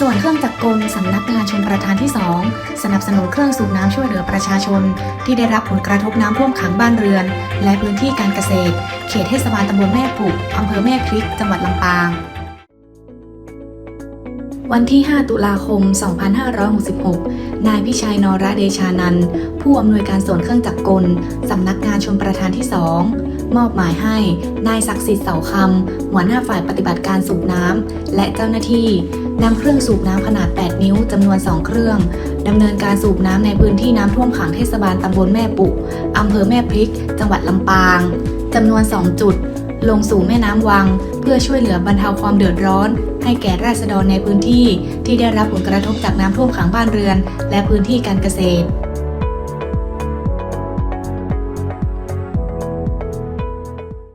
ส่วนเครื่องจักรกลสำนักงานชนประทานที่ 2 สนับสนุนเครื่องสูบน้ำช่วยเหลือประชาชน ที่ได้รับผลกระทบน้ำท่วมขังบ้านเรือน และพื้นที่การเกษตร เขตเทศบาลตำบลแม่ปุกอำเภอแม่พริก จังหวัดลำปาง วันที่ 5 ตุลาคม 2566 นายพิชัยนรเดชานันผู้อำนวยการส่วนเครื่องจักรกลสำนักงานชนประทานที่ 2มอบหมายให้ นายศักดิ์สิทธิ์เสาคำหัวหน้าฝ่ายปฏิบัติการสูบน้ำ และเจ้าหน้าที่ นำเครื่องสูบน้ำขนาด 8 นิ้วจำนวน 2 เครื่องดำเนินการสูบน้ำในพื้นที่น้ำท่วมขังเทศบาลตำบลแม่ปุอำเภอแม่พริก จังหวัดลำปางจำนวน 2 จุด ลงสู่แม่น้ำวัง เพื่อช่วยเหลือบรรเทาความเดือดร้อน ให้แก่ราษฎรในพื้นที่ที่ได้รับผลกระทบจากน้ำท่วมขังบ้านเรือน และพื้นที่การเกษตร